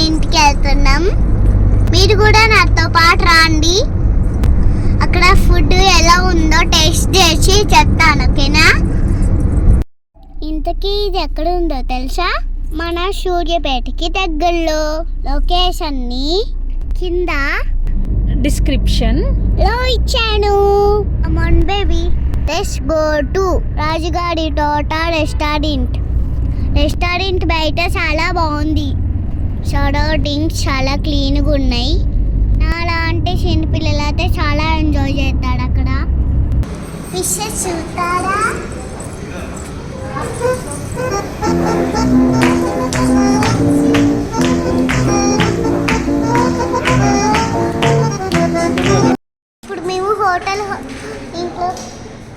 రెస్టారెంట్కి వెళ్తున్నాం. మీరు కూడా నాతో పాటు రండి. అక్కడ ఫుడ్ ఎలా ఉందో టేస్ట్ చేసి చెప్తాను ఓకేనా? ఇంతకీ ఇది ఎక్కడ ఉందో తెలుసా? మన సూర్యపేటకి దగ్గరలో లొకేషన్ని కింద డిస్క్రిప్షన్. లో ఇచ్చాను. Amount baby let's go to Rajugari Thota restaurant. Restaurant బయట చాలా బాగుంది. డ్రింక్స్ చాలా క్లీన్గా ఉన్నాయి. నాలాంటి చిన్న పిల్లలు అయితే చాలా ఎంజాయ్ చేస్తాడు అక్కడ. ఫిషెస్ చూస్తారా? ఇప్పుడు మేము హోటల్ హో- ఇంట్లో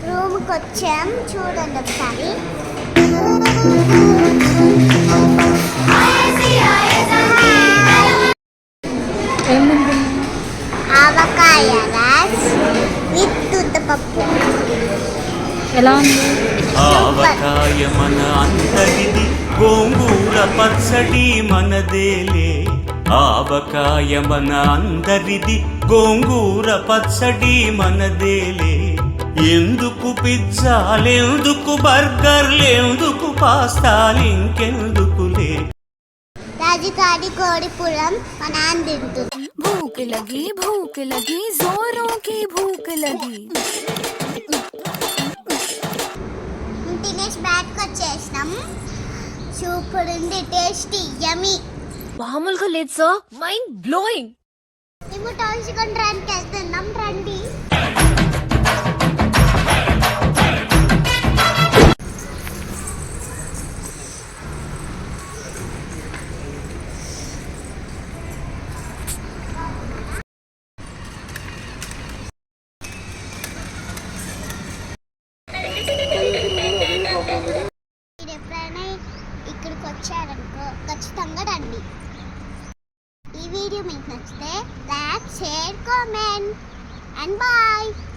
రూమ్కి వచ్చాం చూడండి ఒకసారి. ఆవకాయ రైస్ విత్ ఉద్దపప్పు ఎలా ఉంది? ఆవకాయ మన అందరిది గోంగూర పచ్చడి మనదేలే. ఆవకాయ మన అందరిది గోంగూర పచ్చడి మనదేలే. ఎందుకు పిజ్జాలెందుకు బర్గర్లెందుకు పాస్తాలు गाड़ी घोड़ी పురం बनान నాన్న తింటుంది భూక్ లగి భూక్ లగి జోరోం కి భూక్ తినేసి సూపర్ ఉంది టేస్టీ యమీ మామూలుగా లేదు సార్ మైండ్ బ్లోయింగ్ మేము టౌన్షిప్ రానికి వెళ్తున్నాం రండి మీరు ఎప్పుడైనా ఇక్కడికి వచ్చారనుకో ఖచ్చితంగా రండి. ఈ వీడియో మీకు నచ్చితే like share comment and bye bye.